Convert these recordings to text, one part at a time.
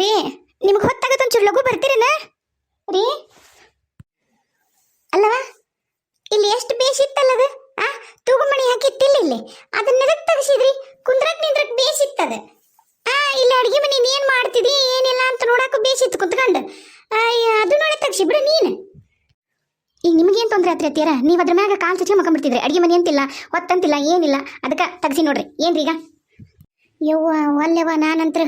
ರೀ, ನಿಮ್ಗೆ ಹೊತ್ತಾಗತ್ತೆ ಒಂಚೂರು ಲಘು ಬರ್ತೀರೇನ? ರೀ. ಅಲ್ಲವ, ಇಲ್ಲಿ ಎಷ್ಟು ಬೇಸಿತ್ತಲ್ಲದು ಆ, ತೂಗುಮಣಿ ಹಾಕಿತ್ತಿಲ್ಲ ಇಲ್ಲಿ. ಅದನ್ನ ಎದಕ್ ತೆಗಿಸಿದ್ರಿ? ಕುಂದ್ರಕ್ ನಿಂದ್ರಕ್ ಬೇಸಿತ್ತದ ಆ, ಇಲ್ಲಿ ಅಡಿಗೆ ಮನೆ ನೀನ್ ಮಾಡ್ತಿದಿ ಏನಿಲ್ಲ ಅಂತ ನೋಡಾಕ ಬೇಸಿತ್ತು ಕುತ್ಕೊಂಡು. ಅದು ನೋಡಿ ತೆಗಿಸಿ ಬಿಡು ನೀನು. ಈಗ ನಿಮಗೇನು ತೊಂದರೆ ಆತ್ರಿ ಅತ್ತಿಯರ? ನೀವು ಅದ್ರ ಮ್ಯಾಗ ಕಾಲು ಚಚ್ಚಿ ಮಕ್ಕೊಂಡ್ಬಿಡ್ತಿದ್ರಿ. ಅಡಿಗೆ ಮನೆ ಅಂತಿಲ್ಲ, ಹೊತ್ತಂತಿಲ್ಲ, ಏನಿಲ್ಲ. ಅದಕ್ಕೆ ತೆಗಿಸಿ ನೋಡ್ರಿ. ಏನ್ರಿ ಈಗ ಯವ್ವ ಒಲ್ಲೆವ ನಾನಂತ್ರ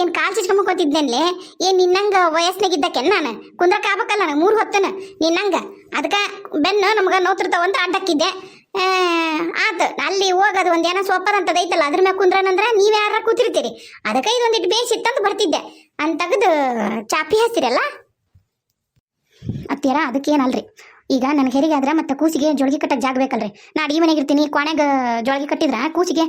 ಏನು ಕಾಲು ಚಚ್ಕೊಂಡ್ ಮಕ್ಕೋತಿದ್ನಲ್ಲೇ ಏನು ನಿನ್ನಂಗ ವಯಸ್ಸಿನಾಗಿದ್ದಕ್ಕೆ ನಾನು? ಕುಂದ್ರಕ್ಕೆ ಆಗ್ಬೇಕಲ್ಲ ನಾನು ಮೂರು ಹೊತ್ತನ. ನಿನ್ನಂಗ. ಅದಕ್ಕೆ ಬೆನ್ನು ನಮ್ಗೆ ನೋತಿರ್ತಾವ ಅಂತ ಅಡ್ಡಕ್ಕಿದ್ದೆ. ಆತು, ಅಲ್ಲಿ ಹೋಗೋದು ಒಂದು ಏನೋ ಸೊಪ್ಪದಂತದ ಐತಲ್ಲ, ಅದ್ರ ಮ್ಯಾಗ ಕುಂದ್ರನಂದ್ರೆ ನೀವು ಯಾರ ಕೂತಿರ್ತೀರಿ. ಅದಕ್ಕೆ ಇದೊಂದಿಟ್ಟು ಬೇಯಿಸಿತ್ತಂತ ಬರ್ತಿದ್ದೆ. ಅಂತ ತೆಗೆದು ಚಾಪಿ ಹಸ್ತಿರಲ್ಲ ಅತ್ತಿಯರ, ಅದಕ್ಕೇನಲ್ರಿ. ಈಗ ನನ್ನ ಹೆರಿಗೆ ಆದ್ರೆ ಮತ್ತೆ ಕೂಸಿಗೆ ಜೋಳಿಗೆ ಕಟ್ಟಕ್ಕೆ ಜಾಗ ಬೇಕಲ್ರಿ. ನಾ ಮನೆಗೆ ಇರ್ತೀನಿ ಕೋಣೆಗ ಜೋಳಿಗೆ ಕಟ್ಟಿದ್ರೆ ಕೂಸಿಗೆ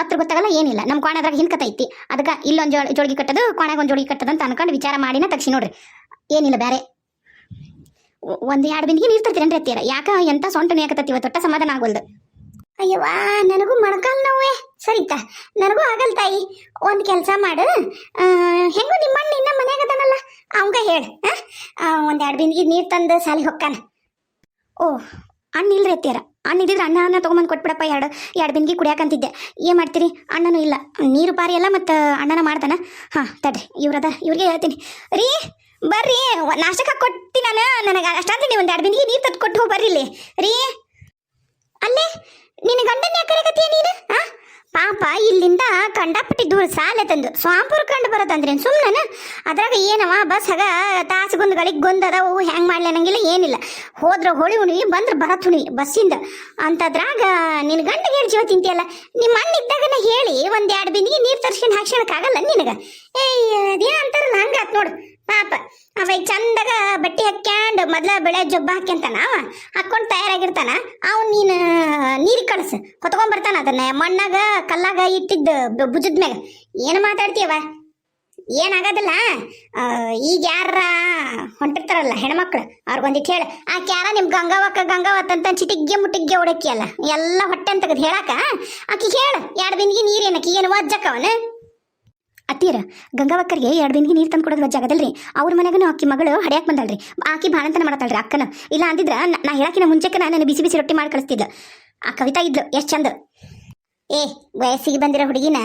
ಹತ್ರ ಗೊತ್ತಾಗಲ್ಲ ಏನಿಲ್ಲ. ನಮ್ಮ ಕೋಣೆದ್ರಾಗ ಹಿನ್ಕತೈತಿ ಅದಕ್ಕೆ ಇಲ್ಲೊಂದು ಜೋಳ ಜೋಳಿಗೆ ಕಟ್ಟದು ಕೋಣೆಗೆ ಒಂದು ಜೋಳಿಗೆ ಕಟ್ಟದು ಅಂತ ಅನ್ಕೊಂಡು ವಿಚಾರ ಮಾಡಿನ ತಗ್ಸಿ ನೋಡ್ರಿ. ಏನಿಲ್ಲ ಬೇರೆ ಒಂದು ಎರಡು ಬಿಂದಿಗೆ ನೀರು ತರ್ತೀರೇನ್ರಿ ಅತ್ತಿಯರ? ಯಾಕ ಎಂತ ಸೊಂಟನೇ ಯಾಕತ್ತತಿ ಇವತ್ತು ಒಟ್ಟ ಸಮಾಧಾನ ಆಗೋಲ್ದು. ಅಯ್ಯವ್ವ, ನನಗೂ ಮೊಣಕಾಲ್ ನೋವೇ. ಸರಿತಾ ನನಗೂ ಆಗಲ್ ತಾಯಿ. ಒಂದು ಕೆಲಸ ಮಾಡು. ಹೆಂಗು ಹೆಂಗೂ ನಿಮ್ಮ ಅಣ್ಣ ಇನ್ನ ಮನ್ಯಾಗ ಅದಾನಲ್ಲ. ಅವಂಗ ಹೇಳು ಒಂದು ಎರಡು ಬಿಂದಿಗೆ ನೀರು ತಂದು ಸಾಲಿ ಹೊಕ್ಕಾನ. ಓ, ಅಣ್ಣ ಇಲ್ರಿ ಅತ್ತಿಯರ. ಅಣ್ಣ ಇದ್ದಿದ್ರೆ ಅಣ್ಣ ಅನ್ನ ತೊಗೊಂಬಂದು ಕೊಟ್ಬಿಡಪ್ಪ, ಎರಡು ಎರಡು ಬಿಂದಿಗೆ ಕುಡಿಯಾಕಂತಿದ್ದೆ. ಏನು ಮಾಡ್ತೀರಿ? ಅಣ್ಣನೂ ಇಲ್ಲ. ನೀರು ಪಾರಿ ಎಲ್ಲ ಮತ್ತು ಅಣ್ಣನ ಮಾಡ್ತಾನ ಹಾಂ, ತಡ್ರಿ ಇವ್ರದ ಇವ್ರಿಗೆ ಹೇಳ್ತೀನಿ. ರೀ, ಬರ್ರಿ. ನಾಷ್ಟಕ್ಕೆ ಕೊಟ್ಟಿ ನಾನು. ನನಗೆ ಅಷ್ಟಾದ್ರೆ ನೀವು ಒಂದು ಎರಡು ಬಿಂದಿಗೆ ನೀರು ತಂದು ಕೊಟ್ಟು ಹೋಗಿ ಬರ್ರಿ ಇಲ್ಲಿ. ರೀ, ಅಲ್ಲೇ, ನಿನ್ನ ಗಂಡನ ಯಾಕೆ ಕರೆಗತ್ತೀಯ ನೀನು? ಆ? ಪಾಪ ಇಲ್ಲಿಂದ ಕಂಡಾಪಟ್ಟಿ ದೂರ ಸಾಲೆ ತಂದು. ಸ್ವಾಂಪುರ ಕಂಡು ಬರತ್ತಂದ್ರೇನು ಸುಮ್ಮನೆ ಅದ್ರಾಗ ಏನವ ಬಸ್ ಹಾಗ ತಾಸುಗೊಂದು ಗಳಿಗೆ ಗೊಂದದವು, ಹೆಂಗೆ ಮಾಡ್ಲಿ ಅನ್ನಂಗಿಲ್ಲ, ಏನಿಲ್ಲ. ಹೋದ್ರೆ ಹೋಳಿ ಉಣಿ ಬಂದ್ರೆ ಬರತ್ ಹುಣಿ ಬಸ್ಸಿಂದ. ಅಂತದ್ರಾಗ ನಿನ್ನ ಗಂಡಗೆ ಹೇಳಿ ಜೀವ ತಿಂತಿಯಲ್ಲ ನಿಮ್ಮ ಅಣ್ಣ ಇದ್ದಾಗನ ಹೇಳಿ ಒಂದು ಎರಡು ಬಿಂದಿಗೆ ನೀರು ತರ್ಸ್ಕೊಂಡು ಹಾಕ್ಸೋಣಕ್ಕಾಗಲ್ಲ ನಿನಗೆ. ಏಯ್ ಅದೇನ ಅಂತಾರಲ್ಲ ಹಂಗಾತ್ ನೋಡು. ಪಾಪ, ಅವ ಈಗ ಚಂದಾಗ ಬಟ್ಟೆ ಹಾಕ್ಯಂಡ್ ಮೊದ್ಲ ಬೆಳೆ ಜೊಬ್ಬ ಹಾಕ್ಯಂತಾನ, ಅವ ಹಾಕೊಂಡು ತಯಾರಾಗಿರ್ತಾನ, ಅವ್ನು ನೀನು ನೀರಿಗೆ ಕಳಿಸು ಹೊತ್ಕೊಂಡ್ ಅದನ್ನ ಮಣ್ಣಾಗ, ಕಲ್ಲಾಗ ಇಟ್ಟಿದ್ದ ಭುಜದ ಮ್ಯಾಗ. ಏನು ಮಾತಾಡ್ತೀಯವ? ಏನಾಗೋದಿಲ್ಲ. ಈಗ ಯಾರ ಹೊಂಟಿರ್ತಾರಲ್ಲ ಹೆಣ್ಮಕ್ಳು ಅವ್ರಿಗೊಂದಿಟ್ಟು ಹೇಳ. ಆ ಕ್ಯಾರ ನಿಮ್ಮ ಗಂಗಾವಕ್ಕ ಗಂಗಾವತ್ ಅಂತ ಚಿಟಿಗ್ಗೆ ಮುಟ್ಟಿಗ್ಗೆ ಹೊಡಕಿ ಅಲ್ಲ ಎಲ್ಲ ಹೊಟ್ಟೆ ಅಂತ ಹೇಳಾಕ? ಆಕಿ ಹೇಳ ಎರಡು ಬಿಂದಿಗೆ ನೀರೇನಕಿ ಏನು ವಜ್ಜಕ್ಕವನ ಅತ್ತೀರ, ಗಂಗಾವಕ್ಕರಿಗೆ ಎರಡು ಬಿಂದಿಗೆ ನೀರು ತಂದು ಕೊಡೋದು ವಜ್ಜಾಗದಲ್ರಿ ಅವ್ರ ಮನೆಗೂ ಅಕ್ಕಿ ಮಗಳು ಹಡ್ಯಾಕ್ ಬಂದಳ್ರಿ. ಆಕಿ ಬಾಣಂತನ ಮಾಡತಾಳ್ರಿ ಅಕ್ಕನ. ಇಲ್ಲ ಅಂದಿದ್ರ ನ- ಹೇಳಕಿನ ಮುಂಚೆಕ ನಾನು ಬಿಸಿ ಬಿಸಿ ರೊಟ್ಟಿ ಮಾಡಿ ಕಳಿಸ್ತಿದ್ಲು. ಆ ಕವಿತಾ ಇದ್ಲು, ಎಷ್ಟು ಚಂದ. ಏ, ವಯಸ್ಸಿಗೆ ಬಂದಿರೋ ಹುಡುಗಿನ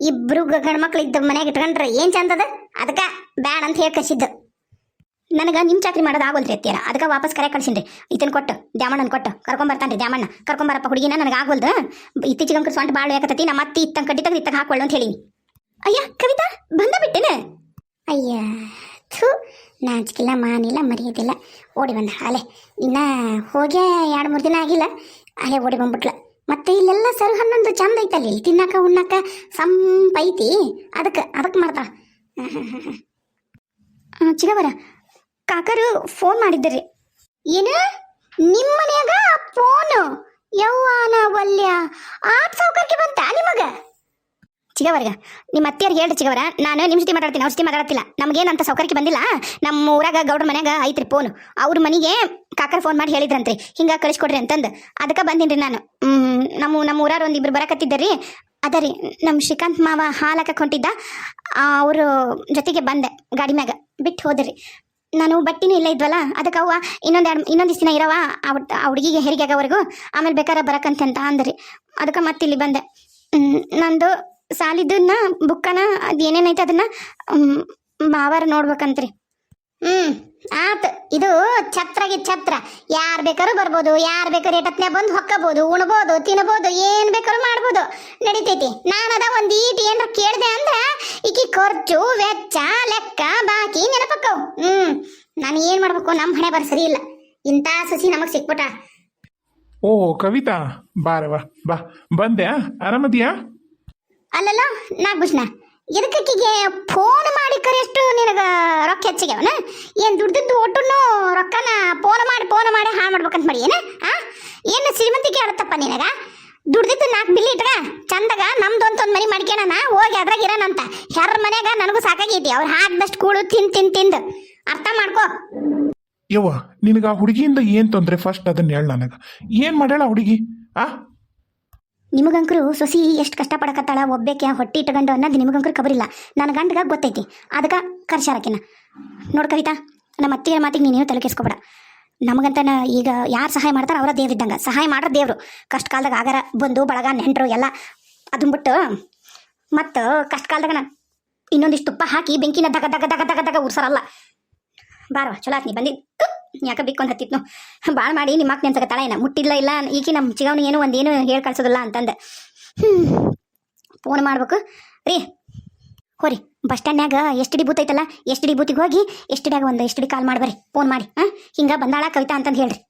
ಇಬ್ರು ಗಂಡ್ಮಕ್ಳು ಇದ್ದ ಮನೆಗೆ ಇಟ್ಕೊಂಡ್ರೆ ಏನ್ ಚಂದದ ಅದಕ್ಕ ಬ್ಯಾಡ ಅಂತ ಹೇಳಿ ಕಳಿಸಿದ್ದು. ನನಗೆ ನಿಮ್ಮ ಚಾಕ್ರಿ ಮಾಡೋದು ಆಗೋಲ್ರಿ ಅತ್ತೀರ. ಅದಕ್ಕೆ ವಾಪಸ್ ಕರೆ ಕಳ್ಸಿನ್ರಿ. ಇತನ್ ಕೊಟ್ಟು, ದ್ಯಾಮಣ್ಣನ ಕೊಟ್ಟು. ಕರ್ಕೊಂಡ್ ಬರ್ತಾನ್ರಿ ದ್ಯಾಮಣ್ಣ. ಕರ್ಕೊಂಬರಪ್ಪ ಹುಡುಗಿನ, ನನಗೆ ಆಗೋಲ್ದು? ಇತ್ತೀಚಿಗೆ ಅಂಕರ್ ಸ್ವಂಟ ಭಾಳ ಯಾಕತ್ತತಿ ನಮ್ಮ ಅತ್ತಿ ಇತ್ತಂಗೆ ಕಟ್ಟಿ ಇತ್ತಾಗ ಹಾಕೊಳ್ಳು ಅಂತ ಹೇಳೀನಿ. ಅಯ್ಯ, ಕವಿತಾ, ಬಂದ ಬಿಟ್ಟೇನೆ. ಅಯ್ಯ, ಥೂ, ನಾಚಿಕಿಲ್ಲ ಮಾನಿಲ್ಲ, ಮರೆಯೋದಿಲ್ಲ ಓಡಿ ಬಂದ ಅಲೆ ಇನ್ನ ಹೋಗ್ಯ ಎರಡು ಮೂರು ದಿನ ಆಗಿಲ್ಲ ಅಲೆ ಓಡಿ ಬಂದ್ಬಿಟ್ಲ. ಮತ್ತೆ ಇಲ್ಲೆಲ್ಲ ಸರ್ ಹನ್ನೊಂದು ಚಂದ ಐತಲ್ಲ, ಇಲ್ಲಿ ತಿನ್ನಕ, ಉಣ್ಣಾಕ, ಸಂಪೈತಿ. ಅದಕ್ಕೆ ಅದಕ್ಕೆ ಮಾಡ್ತಾಳ. ಚಿಗವರ, ಕಾಕರು ಫೋನ್ ಮಾಡಿದ್ರಿ ಏನು? ನಿಮ್ಮ ಮನ್ಯಾಗ ಫೋನು ಯವ್ವಾನ ವಲ್ಯ ಆಟ್ ಸೌಕರ್ಯ ಬಂತ ನಿಮಗ? ಚಿಗವರ್ಗ. ನಿಮ್ಮ ಅತ್ತಿಯರ್ಗೆ ಹೇಳ್ರಿ ಚಿಗವರ, ನಾನು ನಿಮ್ಮ ಜೊತೆ ಮಾತಾಡ್ತೀನಿ, ಅವ್ರ ಜೊತೆ ಮಾತಾಡ್ತಿಲ್ಲ ನಮಗೇನಂತ ಸೌಕರ್ಯಕ್ಕೆ ಬಂದಿಲ್ಲ. ನಮ್ಮ ಊರಾಗ ಗೌಡ್ರ ಮನ್ಯಾಗ ಐತ್ರಿ ಫೋನ್ ಅವ್ರ ಮನೆಗೆ ಕಾಕರ್ ಫೋನ್ ಮಾಡಿ ಹೇಳಿದ್ರಂತ್ರಿ. ಹಿಂಗ ಕಳಿಸ್ಕೊಡ್ರಿ ಅಂತಂದು. ಅದಕ್ಕೆ ಬಂದೀನಿ ನಾನು. ನಮ್ಮ ನಮ್ಮ ಊರಾರ ಒಂದಿಬ್ರು ಬರಕತ್ತಿದ್ದರಿ ಅದ ರೀ ನಮ್ಮ ಶ್ರೀಕಾಂತ್ ಮಾವ ಹಾಲಕ್ಕೆ ಹೊಂಟಿದ್ದ. ಅವರು ಜೊತೆಗೆ ಬಂದೆ ಗಾಡಿ ಮ್ಯಾಗ. ಬಿಟ್ಟು ಹೋದ್ರಿ ನಾನು ಬಟ್ಟಿನೂ ಇಲ್ಲ ಇದ್ವಲ್ಲ, ಅದಕ್ಕೆ ಅವ್ವ ಇನ್ನೊಂದು ಎರಡು, ಇನ್ನೊಂದು ದಿನ ಇರವ ಆ ಹುಡುಗಿಗೆ ಹೆರಿಗೆ ಆಗೋವರೆಗೂ. ಆಮೇಲೆ ಬೇಕಾರೆ ಬರಕಂತೆ ಅಂತ ಅಂದ್ರಿ ಅದಕ್ಕೆ ಮತ್ತೆ ಇಲ್ಲಿ ಬಂದೆ ನಂದು ಸಾಲಿದನ್ನ ಬುಕ್ಕನ ಅದು ಏನೇನೈತೆ ಅದನ್ನ ಮಾವಾರ ನೋಡ್ಬೇಕಂತ್ರಿ. ಹ್ಮ್. ಆತ್ ಇದು ಛತ್ರಗೆ ಛತ್ರ. ಯಾರ್ ಬೇಕಾರು ಬರ್ಬೋದು ಯಾರ್ ಬೇಕಾದ್ರೂ ಎಟತ್ನೆ ಬಂದು ಹೊಕ್ಕಬಹುದು ಉಣ್ಬೋದು ತಿನ್ಬೋದು ಏನ್ ಬೇಕಾರು ಮಾಡ್ಬೋದು. ನಡಿತೈತಿ. ನಾನದ ಒಂದ್ ಈಟ್ ಏನ್ ಕೇಳಿದೆ ಅಂದ್ರ ಈಕಿ ಖರ್ಚು ವೆಚ್ಚ ಲೆಕ್ಕ ಬಾಕಿ ನೆನಪಕ್ಕವು ಹ್ಮ್. ನಾನು ಏನ್ ಮಾಡ್ಬೇಕು ನಮ್ ಹಣೆ ಬರ್ ಸರಿ ಇಲ್ಲ. ಇಂಥ ಸಸಿ ನಮಗ್ ಸಿಕ್ಬಿಟ್ಟ. ಓ ಕವಿತಾ ಬಾರವ ಬಾ. ಬಂದ್ಯಾ? ಆರಾಮದಿಯಾ? ಅಲ್ಲಲ್ಲ, ನಾಗಭೂಷಣ ಎದಕ್ಕಿಗೆ ಫೋನ್ ಮಾಡಿ ಕರೆಯಷ್ಟು ನಿನಗ ರೊಕ್ಕ ಹೆಚ್ಚಿಗೆವನ ಏನು ದುಡ್ದಿದ್ದು ಒಟ್ಟು ರೊಕ್ಕನ ಫೋನ್ ಮಾಡಿ ಫೋನ್ ಮಾಡಿ ಹಾಳು ಮಾಡ್ಬೇಕಂತ ಮಾಡಿ ಏನ? ಆ? ಏನು ಶ್ರೀಮಂತಿಕೆ ಆಡುತ್ತಪ್ಪ ನಿನಗ? ದುಡ್ದಿದ್ದು ನಾಲ್ಕು ಬಿಲ್ಲಿ ಇಟ್ರ ಚಂದಾಗ, ನಮ್ದು ಅಂತ ಒಂದು ಮನೆ ಹೋಗಿ ಅದ್ರಾಗ ಇರೋಣಂತ ಹೆರ ಮನೆಯಾಗ ನನಗೂ ಸಾಕಾಗೈತಿ, ಅವ್ರು ಹಾಕ್ದಷ್ಟು ಕೂಡು ತಿನ್ ತಿನ್ ತಿಂದು. ಅರ್ಥ ಮಾಡ್ಕೋ. ಯವ್ವ, ನಿನಗ ಆ ಹುಡುಗಿಯಿಂದ ಏನ್ ತೊಂದ್ರೆ? ಫಸ್ಟ್ ಅದನ್ನ ಹೇಳ ನನಗ. ಏನ್ ಮಾಡ್ಯಾಳ ಹುಡುಗಿ? ಆ? ನಿಮಗಂಕರು ಸೊಸಿ ಎಷ್ಟು ಕಷ್ಟಪಡಕತ್ತಾಳ, ಒಬ್ಬೇಕೆ ಹೊಟ್ಟೆ ಇಟ್ಕೊಂಡು ಅನ್ನೋದು ನಿಮಗಂಕರು ಕಬರಿಲ್ಲ. ನನ್ನ ಗಂಡಗ ಗೊತ್ತೈತಿ, ಅದಕ್ಕೆ ಕರ್ಸಾರಕಿನ ನೋಡ್ ಕವಿತಾ, ನಮ್ಮ ಅತ್ತಿಗೆ ಮಾತಿಗೆ ನೀನೇನು ತಲೆ ಕೆಸ್ಕೊಬೇಡ ನಮಗಂತ ಈಗ ಯಾರು ಸಹಾಯ ಮಾಡ್ತಾರ ಅವರ ದೇವ್ರಿದ್ದಂಗೆ ಸಹಾಯ ಮಾಡ್ರ ದೇವರು. ಕಷ್ಟ ಕಾಲದಾಗ ಆಗರ, ಬಂದು, ಬಳಗ, ನೆಂಟರು ಎಲ್ಲ ಅದನ್ನ ಬಿಟ್ಟು, ಮತ್ತು ಕಷ್ಟ ಕಾಲದಾಗ ನಾನು ಇನ್ನೊಂದಿಷ್ಟು ತುಪ್ಪ ಹಾಕಿ ಬೆಂಕಿನ ದಗ ದಗ ದಗ ದಗ ದಗ ಉರ್ಸರಲ್ಲ. ಬಾರವ ಚಲೋ ಆತ್ ನೀ ಯಾಕೆ ಅಂತ ಹತ್ತಿತ್ತು ಭಾಳ ಮಾಡಿ ನಿಮ್ಮ ಅಕ್ಕ ನೆನ್ಸಕತ್ತಾಳ ಏನ? ಮುಟ್ಟಿಲ್ಲ ಇಲ್ಲ? ಈಕಿ ನಮ್ಮ ಚಿಗವನ ಏನು ಒಂದೇನು ಹೇಳಿ ಕಳ್ಸೋದಿಲ್ಲ ಅಂತಂದೆ. ಹ್ಞೂ ಫೋನ್ ಮಾಡ್ಬೇಕು. ರೀ ಹೋರಿ. ಬಸ್ ಸ್ಟ್ಯಾಂಡ್ನ್ಯಾಗ ಎಷ್ಟು ಡಿ ಬೂತ್ ಐತಲ್ಲ? ಎಷ್ಟು ಡಿ ಬೂತಿಗೆ ಹೋಗಿ ಎಸ್ ಡಿಯಾಗ ಒಂದು ಎಷ್ಟು ಡಿ ಕಾಲ್ ಮಾಡ್ಬರ್ರಿ. ಫೋನ್ ಮಾಡಿ. ಹಾಂ? ಹಿಂಗೆ ಬಂದಾಳ ಕವಿತಾ ಅಂತಂದು ಹೇಳ್ರಿ.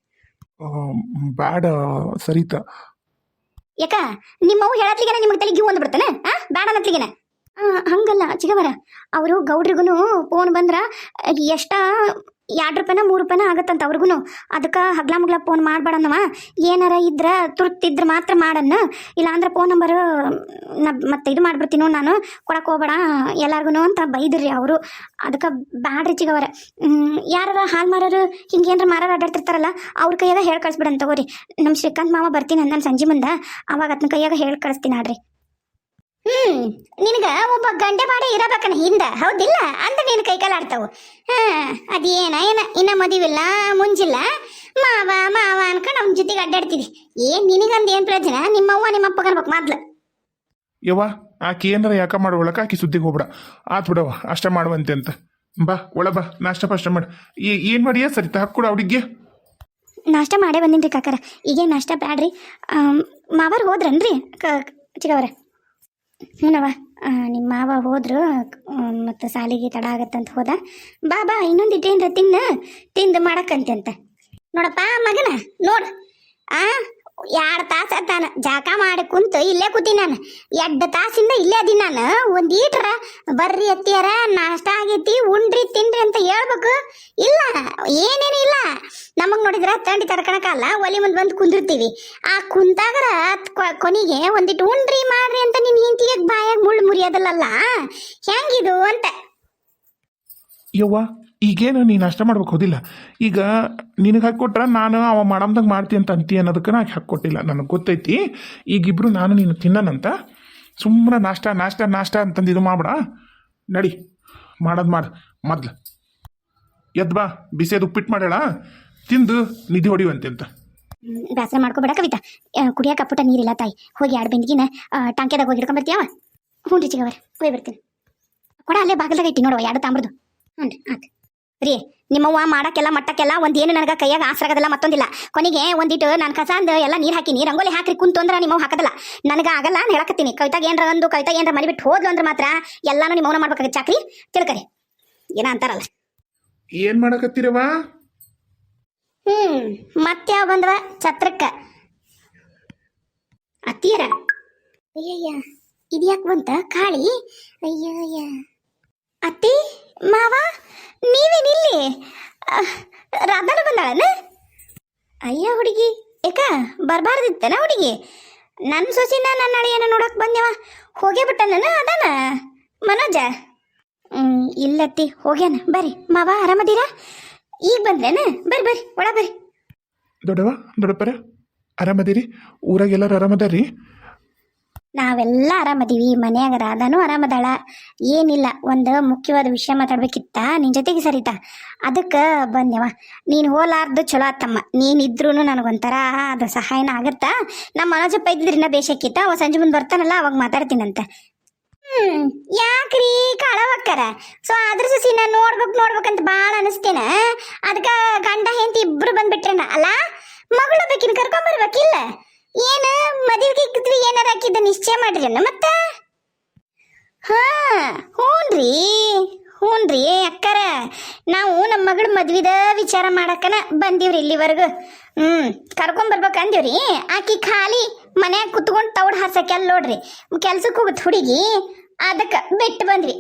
ಬ್ಯಾಡ ಸರಿತಾ. ಯಾಕ? ನಿಮ್ಮವು ಹೇಳತ್ಲಿಗೆನ ನಿಮಗೆ ತಲೆ ಗಿವ್ ಹಾಂ? ಆ ಬೇಡ ಹಾಂ ಹಂಗಲ್ಲ ಚಿಗವರ ಅವರು ಗೌಡ್ರಿಗೂ ಫೋನ್ ಬಂದ್ರ ಎಷ್ಟ ಎರಡು ರೂಪಾಯಿನ, ಮೂರು ರೂಪಾಯಿನ ಆಗತ್ತಂತ ಅವ್ರಿಗೂ ಅದಕ್ಕೆ ಹಗ್ಲ ಮುಗ್ಲ ಫೋನ್ ಮಾಡಬೇಡನವ ಏನಾರ ಇದ್ರ ತುರ್ತಿದ್ರ ಮಾತ್ರ ಮಾಡನ್ನ. ಇಲ್ಲಾಂದ್ರೆ ಫೋನ್ ನಂಬರು ನ ಮತ್ತೆ ಇದು ಮಾಡ್ಬಿಡ್ತೀನೋ ನಾನು. ಕೊಡಕ್ಕೆ ಹೋಗ್ಬೇಡ ಎಲ್ಲಾರ್ಗು ಅಂತ ಬೈದ್ರಿ ಅವರು. ಅದಕ್ಕೆ ಬ್ಯಾಡ್ರಿ ಚಿಗವರ ಯಾರ ಹಾಲು ಮಾರೋರು ಹಿಂಗೆ ಏನಾರ ಮಾರಾರ ಅಡ್ಡಾಡ್ತಿರ್ತಾರಲ್ಲ, ಅವ್ರ ಕೈಯಾಗ ಹೇಳಿ ಕಳಿಸ್ಬಿಡಂತ ತಗೋರಿ. ನಮ್ಮ ಶ್ರೀಕಾಂತ್ ಮಾವ ಬರ್ತೀನಿ ಅಂದನ್ ಸಂಜೆ ಮುಂದೆ. ಅವಾಗ ಅದನ್ನ ಕೈಯಾಗ ಹೇಳಿ ಕಳಿಸ್ತೀನಿ ಆಡ್ರಿ. ಹ್ಮ್ ನಿನಗ ಒಬ್ಬ ಗಂಡೆ ಬಾಡೆ ಇರಬೇಕನ ಹಿಂದ? ಹೌದಿಲ್ಲ? ಅಂದ ನೀನು ಕೈಕಾಲ ಆಡ್ತಾವು. ಹಾ ಅದೇನ ಏನ? ಇನ್ನ ಮದಿವಿಲ್ಲ ಮುಂಜಿಲ್ಲ. ಮಾವ ಮಾವ ಅನ್ಕೊಂಡು ಅವನ ಜೊತೆಗೆ ಅಡ್ಡಾಡ್ತಿದಿ ಏನ್ ನಿನಗಂದ ಏನ್ ಪ್ರಯೋಜನ? ನಿಮ್ಮವ್ವ ನಿಮ್ಮ ಕನ್ಬೇಕು ಅನ್ಬೇಕು ಮೊದ್ಲು. ಯವ್ವ ಆಕಿ ಏನಾರ ಯಾಕ ಮಾಡ್ಕೊಳಕ ಆಕಿ ಸುದ್ದಿಗೆ ಹೋಗ್ಬಿಡ. ಆತ್ ಬಿಡವ ಅಷ್ಟ ಮಾಡುವಂತೆ ಅಂತ. ಬಾ ಒಳ ಬಾ ನಾಷ್ಟ ಪಾಷ್ಟ ಮಾಡು. ಏ- ಏನ್ ಮಾಡಿಯಾ? ಸರಿತ ಹಾಕ್ಕೊಡು ಅವಡಿಗೆ ನಾಷ್ಟ ಮಾಡೇ ಬಂದಿನ್ರಿ ಕಾಕರ. ಈಗೇನು ನಾಷ್ಟ ಬ್ಯಾಡ್ರಿ? ಆಮ್, ಮಾವಾರ್ ಹೋದ್ರನ್ರಿ? ಕ ಚಿಗವರ ಹ್ಞೂನವ ಆ, ನಿಮ್ಮ ಮಾವ ಹೋದ್ರು ಮತ್ತು ಸಾಲಿಗೆ ತಡ ಆಗತ್ತಂತ ಹೋದ. ಬಾ ಬಾ ಇನ್ನೊಂದು ಇಟ್ಟೇನ್ರ ತಿನ್ನ ತಿಂದು ಮಾಡಕ್ಕಂತೆ ಅಂತ ನೋಡಪ್ಪ ಮಗನ ನೋಡು. ಆ ಎರಡು ತಾಸು ತಾನ ಜಾಕ ಮಾಡಿ ಕುಂತು ಇಲ್ಲೇ ಕೂತೀನಿ ನಾನು. ಎರಡು ತಾಸಿಂದ ಇಲ್ಲೇ ಅದೀನಿ ನಾನು. ಒಂದು ಈಟ್ರ ಬರ್ರಿ ಎತ್ತಿಯರ ನಾಷ್ಟ ಆಗೈತಿ, ಉಂಡ್ರಿ ತಿನ್ರಿ ಅಂತ ಹೇಳ್ಬೇಕು. ಇಲ್ಲ, ಏನೇನು ಇಲ್ಲ. ನಮಗ್ ನೋಡಿದ್ರೆ ತಂಡಿ ತಡ್ಕೊಳಕಲ್ಲ ಒಲೆ ಮುಂದೆ ಬಂದು ಕುಂದಿರ್ತೀವಿ. ಆ ಕುಂತಾಗರ ಕೊನೆಗೆ ಒಂದಿಟ್ಟು ಉಂಡ್ರಿ ಮಾಡ್ರಿ ಅಂತ ನಿನ್ ಹಿಂತಿಗೆ ಬಾಯಾಗ ಮುಳ್ಳು ಮುರಿಯೋದಲ್ಲ ಹೆಂಗಿದು ಅಂತ. ಯವ್ವ ಈಗೇನು ನೀನು ನಾಷ್ಟ ಮಾಡ್ಬೇಕು ಹೋದಿಲ್ಲ? ಈಗ ನಿನಗೆ ಹಾಕ್ಕೊಟ್ರೆ ನಾನು ಅವ ಮಾಡಮ್ದಾಗ ಮಾಡ್ತೀನಿ ಅಂತ ಅಂತೀಯ ಅನ್ನೋದಕ್ಕೆ ನಾ ಹಾಕ್ಕೊಟ್ಟಿಲ್ಲ ನನಗೆ ಗೊತ್ತೈತಿ ಈಗಿಬ್ರು ನಾನು ನೀನು ತಿನ್ನನಂತ. ಸುಮ್ಮನೆ ನಾಷ್ಟ ನಾಷ್ಟ ನಾಷ್ಟ ಅಂತಂದು ಇದು ಮಾಡ್ಬೇಡ. ನಡಿ ಮಾಡೋದು ಮಾಡು ಮೊದ್ಲು. ಎದ್ ಬಾ ಬಿಸಿಯದು ಉಪ್ಪಿಟ್ಟು ಮಾಡ್ಯಾಳ. ತಿಂದು ನಿಧಿ ಹೊಡಿಯುವಂತೆ ಅಂತ. ಹ್ಮ್, ಬ್ಯಾಸರ ಮಾಡ್ಕೋಬೇಡ ಕವಿತಾ. ಕುಡಿಯಕ್ಕೆ ಅಪ್ಪುಟ ನೀರಿಲ್ಲ ತಾಯಿ. ಹೋಗಿ ಎರಡು ಬಿಂದಿಗಿನ ಟಾಂಕ್ಯದಾಗ ಹೋಗಿ ಹಿಡ್ಕೊಂಬರ್ತೀಯವ ಹ್ಞೂ ರೀ ಚಿಗವರ ಹೋಗಿ ಬರ್ತೀನಿ. ಕೊಡ ಅಲ್ಲೇ ಬಾಗಿಲ್ದಾಗ ಇಟ್ಟಿ ನೋಡುವ ಎರಡು ತಾಮ್ರದು ಹ್ಞೂ ರೀ ಆತು. ರೀ ನಿಮ್ಮವ್ವ ಮಾಡಕ್ಕೆಲ್ಲ ಮಟ್ಟಕ್ಕೆಲ್ಲ ಒಂದೇನು ನನಗೆ ಕೈಯಾಗ ಆಸರಾಗದಲ್ಲ ಮತ್ತೊಂದಿಲ್ಲ. ಕೊನೆಗೆ ಒಂದಿಟ್ಟು ನಾನು ಕಸ ಅಂದ ಎಲ್ಲ ನೀರು ಹಾಕಿನಿ ರಂಗೋಲಿ ಹಾಕ್ರಿ ಕುಂತು ಅಂದ್ರೆ ನಿಮ್ಮವ್ ಹಾಕದಲ್ಲ. ನನಗೆ ಆಗಲ್ಲ ನಾನು ಹೇಳಕತ್ತೀನಿ. ಕವಿತಾಗ ಏನರ ಒಂದು ಕವಿತಾಗ ಏನರ ಮರಿಬಿಟ್ಟು ಹೋದ್ಲು ಅಂದ್ರೆ ಮಾತ್ರ ಎಲ್ಲಾನು ನಿಮ್ಮವನ ಮಾಡ್ಬೇಕಾಗ ಚಾಕ್ರಿ ತಿಳ್ಕರಿ ಏನ ಅಂತಾರಲ್ಲ. ಏನು ಮಾಡಕತ್ತೀರವ ಹ್ಮ್ ಮತ್ತೆ ಯಾವ ಬಂದ್ರ ಛತ್ರಕ್ಕ. ಅತ್ತಿಯರ. ಅಯ್ಯಯ್ಯ ಇದ್ಯಾಕ್ ಬಂತ? ಕಾಳಿ? ಅಯ್ಯಯ್ಯ. ಅತ್ತಿ, ಮಾವ ನೀವೇನಿಲ್ಲಿ ರಾಧಾನು ಬಂದಾಳನ ಅಯ್ಯ ಹುಡುಗಿ, ಏಕ, ಬರಬಾರ್ದಿತ್ತನ ಹುಡುಗಿ? ನನ್ನ ಸೊಸಿನ ನನ್ನ ಅಳಿಯನ ನೋಡಕ್ ಬಂದ್ಯವ ಹೋಗೇ ಬಿಟ್ಟನ ಅದಾನ? ಮನೋಜ? ಇಲ್ಲತ್ತಿ ಹೋಗ್ಯಾನ. ಬರ್ರಿ, ಮಾವ, ಆರಾಮದೀರಾ? ಈಗ ಬಂದ್ರೇನ? ಬರ್ರಿ ಬರ್ರಿ ಒಳ ಬರ್ರಿ. ದೊಡ್ಡವ ದೊಡ್ಡಪ್ಪರ, ಆರಾಮದಿರಿ? ಊರಾಗ ಎಲ್ಲರೂ ಆರಾಮದಾರಿ ನಾವೆಲ್ಲ ಆರಾಮದೀವಿ ಮನ್ಯಾಗ ರಾಧಾನು ಆರಾಮದಾಳ. ಏನಿಲ್ಲ, ಒಂದು ಮುಖ್ಯವಾದ ವಿಷಯ ಮಾತಾಡ್ಬೇಕಿತ್ತ ನಿನ್ನ ಜೊತೆಗೆ ಸರಿತ? ಅದಕ್ಕೆ ಬಂದೆವ. ನೀನು ಹೋಲಾರ್ದು ಚಲೋ ಆತಮ್ಮ. ನೀನಿದ್ರೂ ನನಗೊಂಥರ ಅದು ಸಹಾಯನ ಆಗತ್ತಾ? ನಮ್ಮ ಮನೋಜಪ್ಪ ಇದ್ದಿದ್ರಿಂದ ಬೇಷಕ್ಕಿತ್ತ ಅವ ಸಂಜೆ ಮುಂದೆ ಬರ್ತಾನಲ್ಲ, ಅವಾಗ ಮಾತಾಡ್ತೀನಂತ. ಹ್ಮ್, ಯಾಕ್ರಿ ಕಳವಕ್ಕರ? ಸೊ ಅದ್ರ ಸಸಿ ನಾನು ನೋಡ್ಬೇಕು ನೋಡ್ಬೇಕಂತ ಭಾಳ ಅನಿಸ್ತೇನೆ? ಅದಕ್ಕೆ ಗಂಡ ಹೆಂಡತಿ ಇಬ್ರು ಬಂದ್ಬಿಟ್ರೇನ? ಅಲ್ಲ, ಮಗಳು ಬೇಕಿನ ಕರ್ಕೊಂಬರ್ಬೇಕಿಲ್ಲ? ಏನ? ಮದುವೆಗೆ ಇಕ್ಕಿದ್ವಿ ಏನಾರ ಹಾಕಿದ್ದ ನಿಶ್ಚಯ ಮಾಡ್ರಿನ ಮತ್ತ? ಹಾ, ಹೂನ್ರಿ ಹೂನ್ರಿ. ಅಕ್ಕಾರ, ನಾವು ನಮ್ಮ ಮಗಳ ಮದ್ವಿದ ವಿಚಾರ ಮಾಡಕ್ಕನ ಬಂದೀವ್ರಿ ಇಲ್ಲಿವರೆಗೂ. ಹ್ಮ್, ಕರ್ಕೊಂಡ್ ಬರ್ಬೇಕಂದೀವ್ರಿ ಆಕಿ ಖಾಲಿ ಮನ್ಯಾಗ ಕುತ್ಕೊಂಡು ತೌಡ್ ಹಾಸಕ್ಕೆ ಅಲ್ಲಿ ನೋಡ್ರಿ? ಕೆಲ್ಸಕ್ಕೆ ಹೋಗುತ್ತೆ ಹುಡುಗಿ ಅದಕ್ಕೆ ಬಿಟ್ಟು ಬಂದ್ವಿ.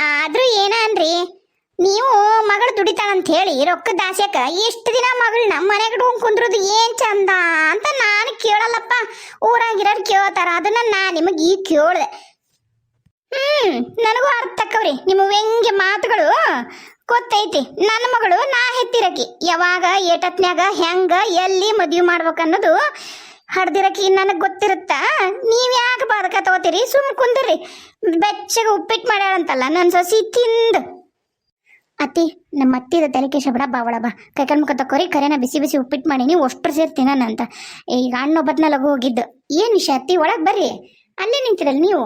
ಆದ್ರೂ ಏನ ಅನ್ರಿ ನೀವು ಮಗಳು ದುಡಿತಾಳಂತ ಹೇಳಿ ರೊಕ್ಕ ದಾಸ್ಯಾಕ, ಎಷ್ಟು ದಿನ ಮಗಳು ನಮ್ಮ ಮನೆಗೆ ಇಟ್ಕೊಂಡು ಕುಂದ್ರದು ಏನ್ ಚಂದ ಅಂತ ನಾನು ಕೇಳಲ್ಲಪ್ಪ. ಊರಾಗಿರೋರು ಕೇಳ್ತಾರ, ಅದನ್ನ ನಾ ನಿಮಗೆ ಈಗ ಕೇಳ್ದೆ. ಹ್ಮ್, ನನಗೂ ಅರ್ಥ ಅಕ್ಕವ್ರಿ ನಿಮ್ಮ ವ್ಯಂಗ್ಯ ಮಾತುಗಳು ಗೊತ್ತೈತಿ. ನನ್ನ ಮಗಳು ನಾ ಹೆತ್ತಿರಕಿ. ಯಾವಾಗ ಏಟತ್ನ್ಯಾಗ ಹೆಂಗ ಎಲ್ಲಿ ಮದ್ವಿ ಮಾಡ್ಬೇಕನ್ನೋದು ಹಡ್ದಿರಕಿ ನನಗೆ ಗೊತ್ತಿರುತ್ತಾ? ನೀವ್ ಯಾಕೆ ಬದಕ ತಗೋತೀರಿ? ಸುಮ್ ಕುಂದ್ರಿ. ಬೆಚ್ಚಗೆ ಉಪ್ಪಿಟ್ಟು ಮಾಡ್ಯಾಳಂತಲ್ಲ ನನ್ನ ಸೊಸಿ ತಿಂದು. ಅತ್ತಿ, ನಮ್ಮ ಅತ್ತಿದ ತಲೆ ಕೇಶಬಡ ಬಾವಳ ಬಾ ಕೈಕಾಲು ಮುಖ ತಕೋರಿ ಕರೆನ ಬಿಸಿ ಬಿಸಿ ಉಪ್ಪಿಟ್ಟು ಮಾಡೀನಿ ಅಷ್ಟ್ರು ಸೇರಿ ತಿನ್ನೋಣ ಅಂತ ಈಗ ಅಣ್ಣ ಒಬ್ಬತ್ನ ಲಘು ಹೋಗಿದ್ದು. ಏನು ವಿಷಯ ಅತ್ತಿ, ಒಳಗೆ ಬರ್ರಿ. ಅಲ್ಲೇ ನಿಂತಿರಲ್ಲ ನೀವು.